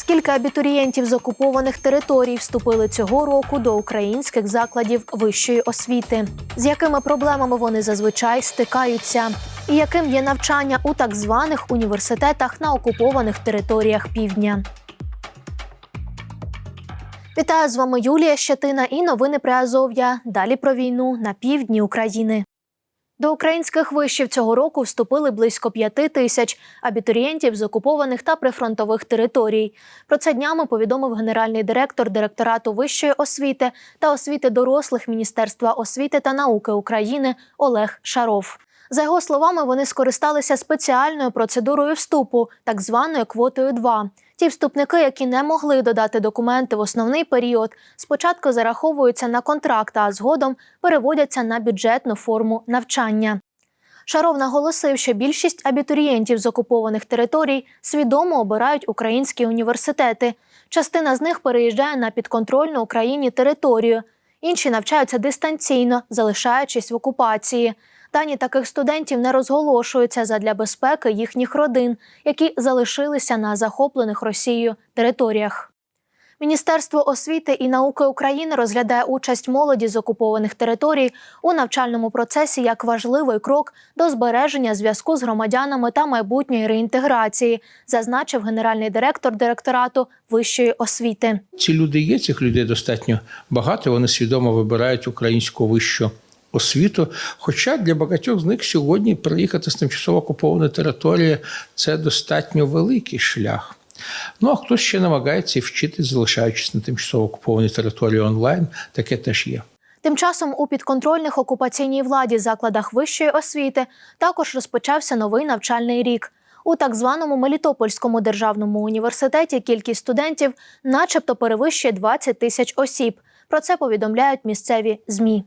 Скільки абітурієнтів з окупованих територій вступили цього року до українських закладів вищої освіти? З якими проблемами вони зазвичай стикаються? І яким є навчання у так званих університетах на окупованих територіях півдня? Вітаю з вами Юлія Щетина і новини Приазов'я. Далі про війну на півдні України. До українських вишів цього року вступили близько п'яти тисяч абітурієнтів з окупованих та прифронтових територій. Про це днями повідомив генеральний директор директорату вищої освіти та освіти дорослих Міністерства освіти та науки України Олег Шаров. За його словами, вони скористалися спеціальною процедурою вступу, так званою квотою 2. Ті вступники, які не могли додати документи в основний період, спочатку зараховуються на контракт, а згодом переводяться на бюджетну форму навчання. Шаров наголосив, що більшість абітурієнтів з окупованих територій свідомо обирають українські університети. Частина з них переїжджає на підконтрольну Україні територію, інші навчаються дистанційно, залишаючись в окупації. Дані таких студентів не розголошуються задля безпеки їхніх родин, які залишилися на захоплених Росією територіях. Міністерство освіти і науки України розглядає участь молоді з окупованих територій у навчальному процесі як важливий крок до збереження зв'язку з громадянами та майбутньої реінтеграції, зазначив генеральний директор директорату вищої освіти. Ці люди є, цих людей достатньо багато. Вони свідомо вибирають українську вищу освіту. Хоча для багатьох з них сьогодні приїхати з тимчасово окупованої території це достатньо великий шлях. Ну а хтось ще намагається і вчити, залишаючись на тимчасово окупованій території онлайн, таке теж є. Тим часом у підконтрольних окупаційній владі закладах вищої освіти також розпочався новий навчальний рік. У так званому Мелітопольському державному університеті кількість студентів, начебто, перевищує 20 тисяч осіб. Про це повідомляють місцеві змі.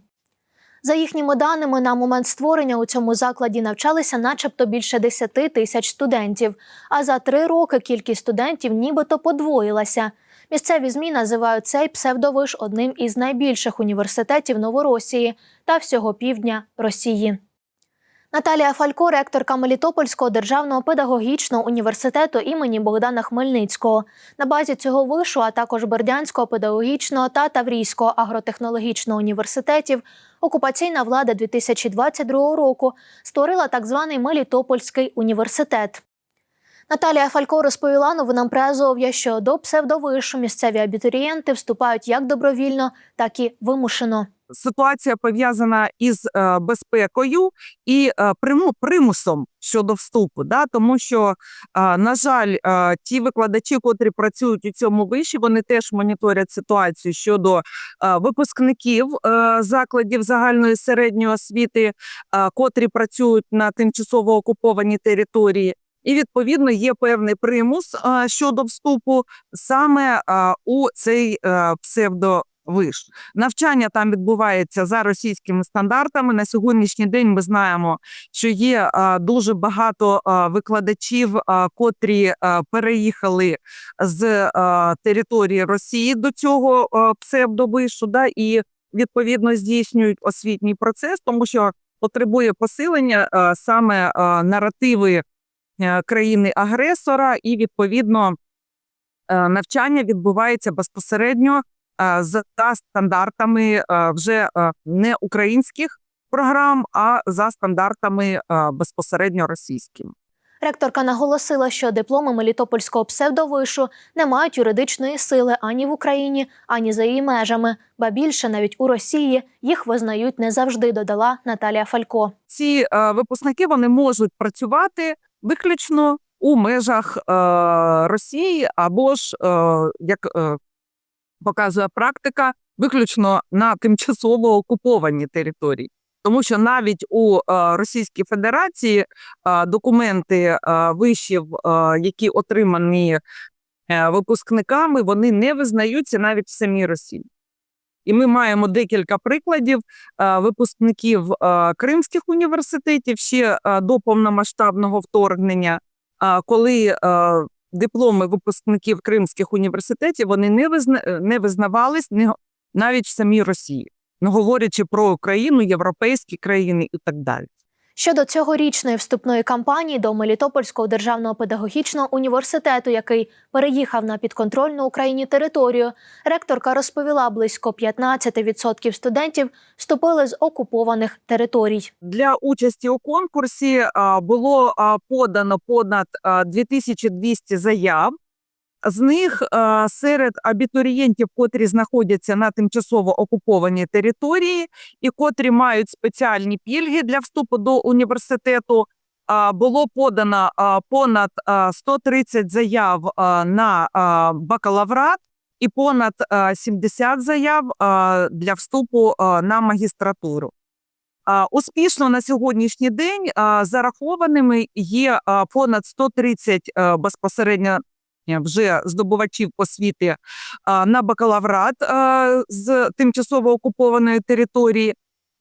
За їхніми даними, на момент створення у цьому закладі навчалися начебто більше 10 тисяч студентів. А за три роки кількість студентів нібито подвоїлася. Місцеві змі називають цей псевдовиш одним із найбільших університетів Новоросії та всього півдня Росії. Наталія Фалько, ректорка Мелітопольського державного педагогічного університету імені Богдана Хмельницького. На базі цього вишу, а також Бердянського педагогічного та Таврійського агротехнологічного університетів, окупаційна влада 2022 року створила так званий Мелітопольський університет. Наталія Фалько розповіла новинам Приазов'я, що до псевдовишу місцеві абітурієнти вступають як добровільно, так і вимушено. Ситуація пов'язана із е, безпекою і е, примусом щодо вступу, да? тому що, е, на жаль, ті викладачі, котрі працюють у цьому виші, вони теж моніторять ситуацію щодо випускників закладів загальної середньої освіти, котрі працюють на тимчасово окупованій території. І відповідно є певний примус е, щодо вступу саме е, у цей е, псевдо. Виш навчання там відбувається за російськими стандартами. На сьогоднішній день ми знаємо, що є дуже багато викладачів, котрі переїхали з території Росії до цього псевдовишу, да, і відповідно здійснюють освітній процес, тому що потребує посилення саме наративи е, країни-агресора, і відповідно е, навчання відбувається безпосередньо за стандартами е, вже е, не українських програм, а за стандартами е, безпосередньо російськими. Ректорка наголосила, що дипломи Мелітопольського псевдовишу не мають юридичної сили ані в Україні, ані за її межами, ба більше навіть у Росії їх визнають не завжди. Додала Наталія Фалько. Ці е, випускники вони можуть працювати виключно у межах е, Росії або ж, е, як е, показує практика, виключно на тимчасово окупованій території. Тому що навіть у е, Російській Федерації е, документи е, вишів, які отримані випускниками, вони не визнаються навіть в самій Росії. І ми маємо декілька прикладів випускників кримських університетів ще до повномасштабного вторгнення, коли дипломи випускників кримських університетів вони не визна, е, не визнавались не, навіть в самій Росії, не говорячи про Україну, європейські країни і так далі. Щодо цьогорічної вступної кампанії до Мелітопольського державного педагогічного університету, який переїхав на підконтрольну Україні територію, ректорка розповіла, близько 15% студентів вступили з окупованих територій. Для участі у конкурсі було подано понад а, 2200 заяв. З них серед абітурієнтів, котрі знаходяться на тимчасово окупованій території і котрі мають спеціальні пільги для вступу до університету, було подано понад а, 130 заяв на бакалаврат і понад а, 70 заяв для вступу на магістратуру. Успішно на сьогоднішній день зарахованими є понад 130 а, безпосередньо е, вже здобувачів освіти на бакалаврат з тимчасово окупованої території.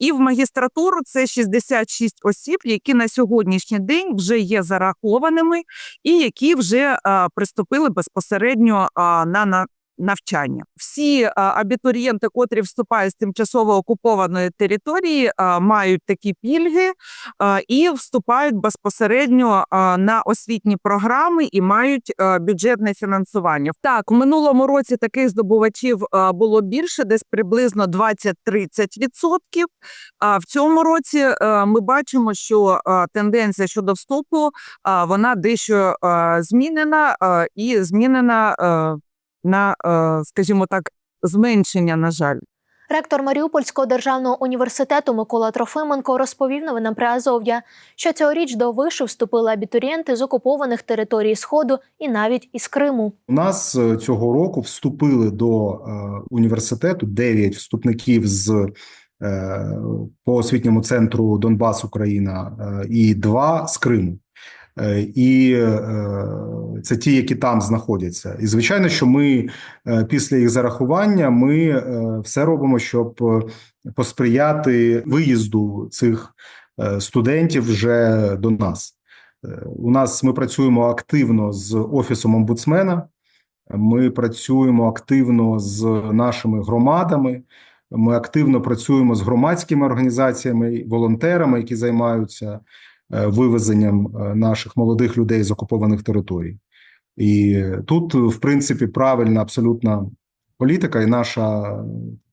І в магістратуру це 66 осіб, які на сьогоднішній день вже є зарахованими і які вже а, приступили безпосередньо а, на, на навчання. Всі абітурієнти, котрі вступають з тимчасово окупованої території, мають такі пільги і вступають безпосередньо на освітні програми і мають бюджетне фінансування. Так, в минулому році таких здобувачів було більше, десь приблизно 20-30%. А в цьому році ми бачимо, що тенденція щодо вступу вона дещо змінена і змінена. На, е, скажімо так, зменшення, на жаль. Ректор Маріупольського державного університету Микола Трофименко розповів новинам Приазов'я, що цьогоріч до вишу вступили абітурієнти з окупованих територій Сходу і навіть із Криму. У нас е, цього року вступили до е, університету 9 вступників з по освітньому центру Донбас Україна і два з Криму. Е, І е, це ті, які там знаходяться. І звичайно, що ми е, після їх зарахування ми все робимо, щоб посприяти виїзду цих студентів вже до нас. У нас ми працюємо активно з офісом омбудсмена. Ми працюємо активно з нашими громадами. Ми активно працюємо з громадськими організаціями, волонтерами, які займаються вивезенням е, наших молодих людей з окупованих територій. І тут, в принципі, правильна абсолютна політика, і наша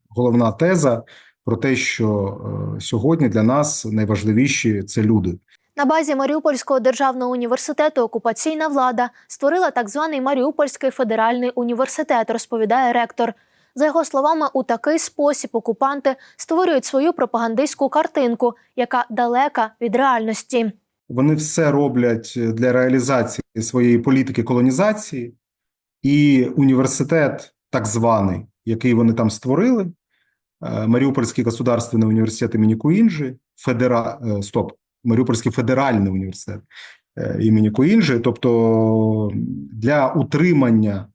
головна теза про те, що е, сьогодні для нас найважливіші це люди. На базі Маріупольського державного університету окупаційна влада створила так званий Маріупольський федеральний університет, розповідає ректор. За його словами, у такий спосіб окупанти створюють свою пропагандистську картинку, яка далека від реальності. Вони все роблять для реалізації своєї політики колонізації, і університет, так званий, який вони там створили, е, Маріупольський государственний університет імені Куінджі, Федера... е, стоп, Маріупольський федеральний університет е, імені Куінджі, тобто для утримання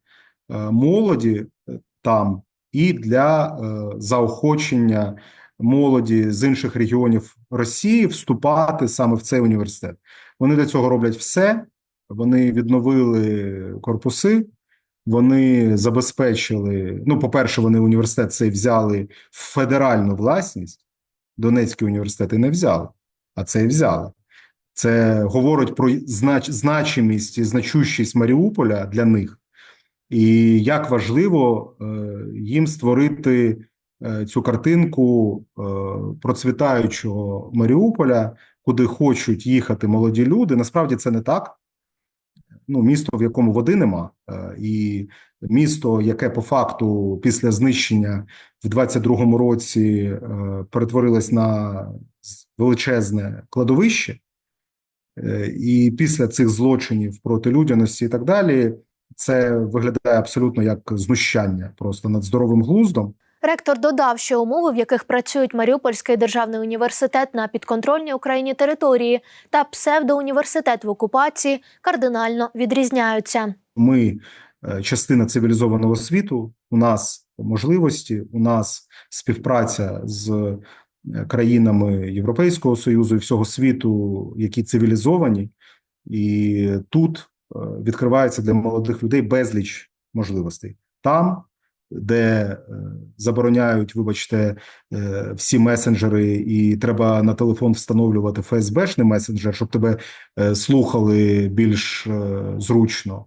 е, молоді е, там і для е, заохочення молоді з інших регіонів Росії вступати саме в цей університет. Вони для цього роблять все. Вони відновили корпуси, вони забезпечили. Ну, по-перше, вони університет цей взяли в федеральну власність. Донецький університет і не взяли, а цей взяли. Це говорить про знач, значимість і значущість Маріуполя для них, і як важливо е, їм створити е, цю картинку е, процвітаючого Маріуполя, куди хочуть їхати молоді люди. Насправді це не так. Ну, місто, в якому води нема, і місто, яке по факту після знищення в 22-му році перетворилось на величезне кладовище, і після цих злочинів проти людяності і так далі, це виглядає абсолютно як знущання просто над здоровим глуздом. Ректор додав, що умови, в яких працюють Маріупольський державний університет на підконтрольній Україні території та псевдоуніверситет в окупації, кардинально відрізняються. Ми е, частина цивілізованого світу. У нас можливості, у нас співпраця з е, країнами Європейського союзу і всього світу, які цивілізовані, і тут відкривається для молодих людей безліч можливостей. Там де е, забороняють, вибачте, е, всі месенджери, і треба на телефон встановлювати ФСБшний месенджер, щоб тебе е, слухали більш е, зручно.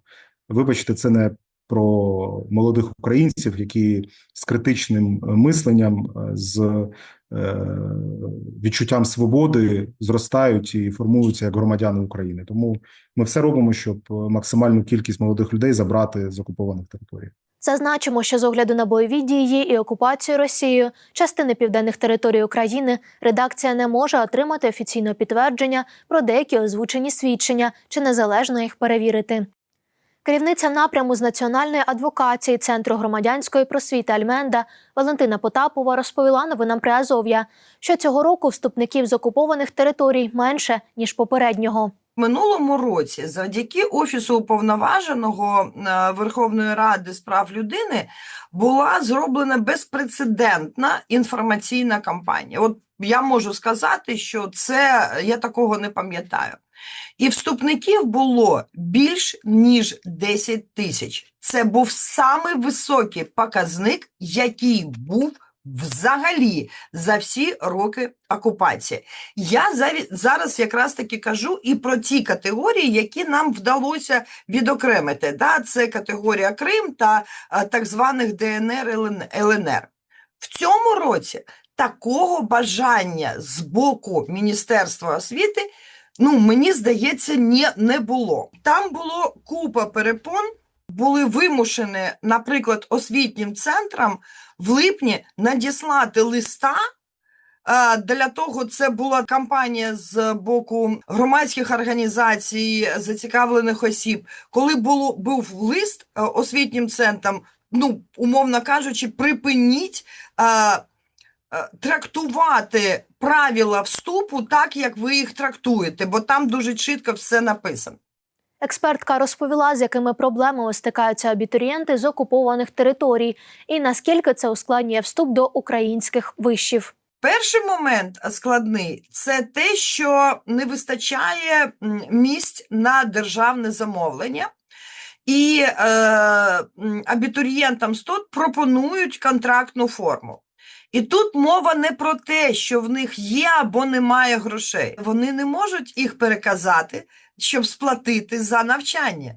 Вибачте, це не про молодих українців, які з критичним е, мисленням, е, з е, відчуттям свободи зростають і формуються як громадяни України. Тому ми все робимо, щоб максимальну кількість молодих людей забрати з окупованих територій. Зазначимо, що з огляду на бойові дії і окупацію Росією частини південних територій України редакція не може отримати офіційного підтвердження про деякі озвучені свідчення чи незалежно їх перевірити. Керівниця напряму з національної адвокації Центру громадянської просвіти Альменда Валентина Потапова розповіла новинам Приазов'я, що цього року вступників з окупованих територій менше ніж попереднього. минулому році, завдяки офісу уповноваженого е, Верховної Ради з прав людини, була зроблена безпрецедентна інформаційна кампанія. От я можу сказати, що це я такого не пам'ятаю. І вступників було більш ніж 10 тисяч. Це був самий високий показник, який був взагалі за всі роки окупації. Я зараз якраз таки кажу і про ті категорії, які нам вдалося відокремити. Да? Це категорія Крим та е, так званих ДНР ЛНР. В цьому році такого бажання з боку Міністерства освіти, ну мені здається, ні, не було. Там було купа перепон. Були вимушені, наприклад, освітнім центрам в липні надіслати листа. е, Для того це була кампанія з боку громадських організацій, зацікавлених осіб. Коли було був лист е, освітнім центрам, ну умовно кажучи, припиніть е, трактувати правила вступу так, як ви їх трактуєте, бо там дуже чітко все написано. Експертка розповіла, з якими проблемами стикаються абітурієнти з окупованих територій, і наскільки це ускладнює вступ до українських вишів. Перший момент складний це те, що не вистачає місць на державне замовлення. І е, абітурієнтам СТОТ пропонують контрактну форму. І тут мова не про те, що в них є або немає грошей. Вони не можуть їх переказати, щоб сплатити за навчання.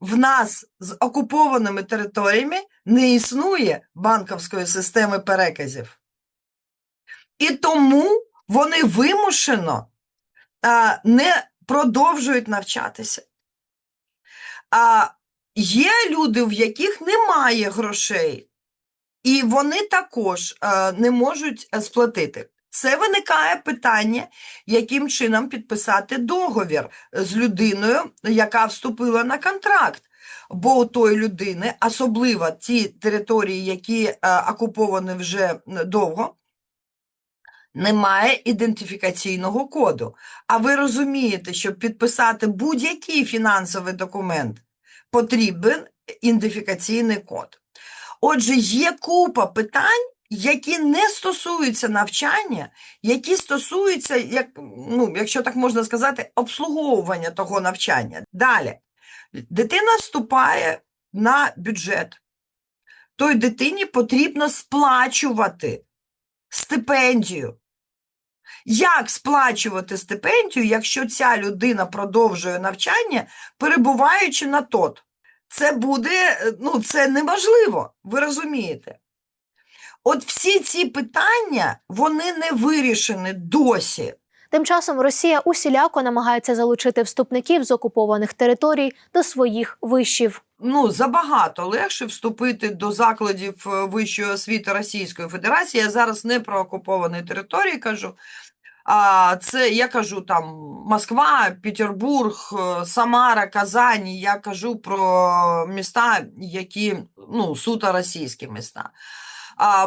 В нас з окупованими територіями не існує банківської системи переказів. І тому вони вимушено а, не продовжують навчатися. А є люди, в яких немає грошей, і вони також а, не можуть е, сплатити. Це виникає питання, яким чином підписати договір з людиною, яка вступила на контракт. Бо у тої людини, особливо ті території, які е, окуповані вже довго, немає ідентифікаційного коду. А ви розумієте, щоб підписати будь-який фінансовий документ, потрібен ідентифікаційний код. Отже, є купа питань, які не стосуються навчання, які стосуються, як, ну, якщо так можна сказати, обслуговування того навчання. Далі, дитина вступає на бюджет. Той дитині потрібно сплачувати стипендію. Як сплачувати стипендію, якщо ця людина продовжує навчання, перебуваючи на ТОТ? Це буде, е, ну, це неможливо, ви розумієте. От всі ці питання, вони не вирішені досі. Тим часом Росія усіляко намагається залучити вступників з окупованих територій до своїх вишів. ну, забагато легше вступити до закладів е, вищої освіти Російської Федерації. Я зараз не про окуповані території кажу. А це я кажу там Москва, Петербург, е, Самара, Казань. Я кажу про міста, які ну, суто російські міста.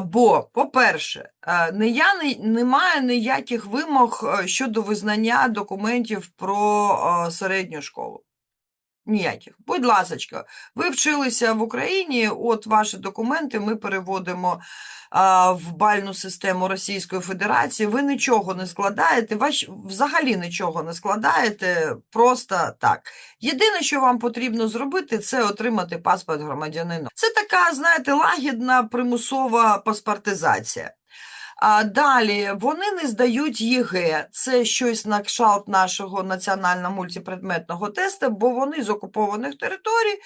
Бо, по-перше, е, не я, не, немає ніяких вимог е, щодо визнання документів про середню школу. Ніяких. Будь ласочка, ви вчилися в Україні, от ваші документи ми переводимо а, в бальну систему Російської Федерації. Ви нічого не складаєте, ваш, взагалі нічого не складаєте, просто так. Єдине, що вам потрібно зробити, це отримати паспорт громадянина. Це така, знаєте, лагідна примусова паспортизація. А далі вони не здають ЄГЕ. Це щось на кшалт нашого національного мультипредметного тесту, бо вони з окупованих територій,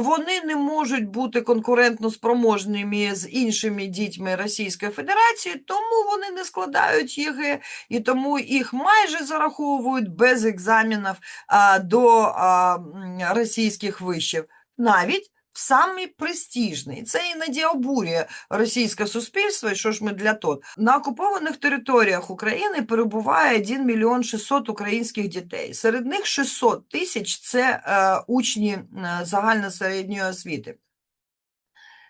вони не можуть бути конкурентно спроможними з іншими дітьми Російської Федерації, тому вони не складають ЄГЕ, і тому їх майже зараховують без екзаменів до а, російських вишів. Навіть в самий престижний. Це іноді обурює російське суспільство, і що ж ми для того. На окупованих територіях України перебуває 1 мільйон 600 українських дітей. Серед них 600 тисяч – це е, учні е, загальносередньої освіти.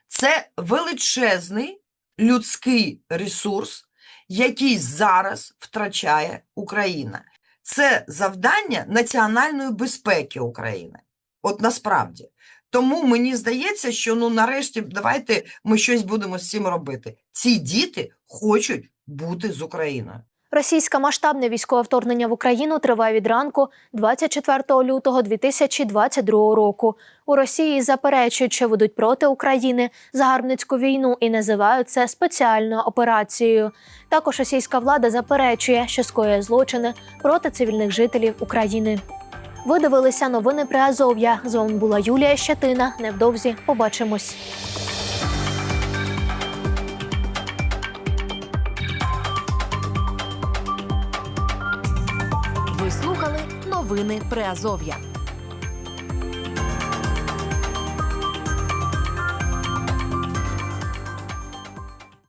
Це величезний людський ресурс, який зараз втрачає Україна. Це завдання національної безпеки України. От насправді. Тому мені здається, що ну нарешті давайте ми щось будемо з цим робити. Ці діти хочуть бути з Україною. Російське масштабне військове вторгнення в Україну триває від ранку 24 лютого 2022 року. У Росії заперечують, що ведуть проти України загарбницьку війну і називають це спеціальною операцією. Також російська влада заперечує, що скоює злочини проти цивільних жителів України. Ви дивилися новини при Азов'я. З вами була Юлія Щетина. Невдовзі побачимось. Ви слухали новини Приазов'я.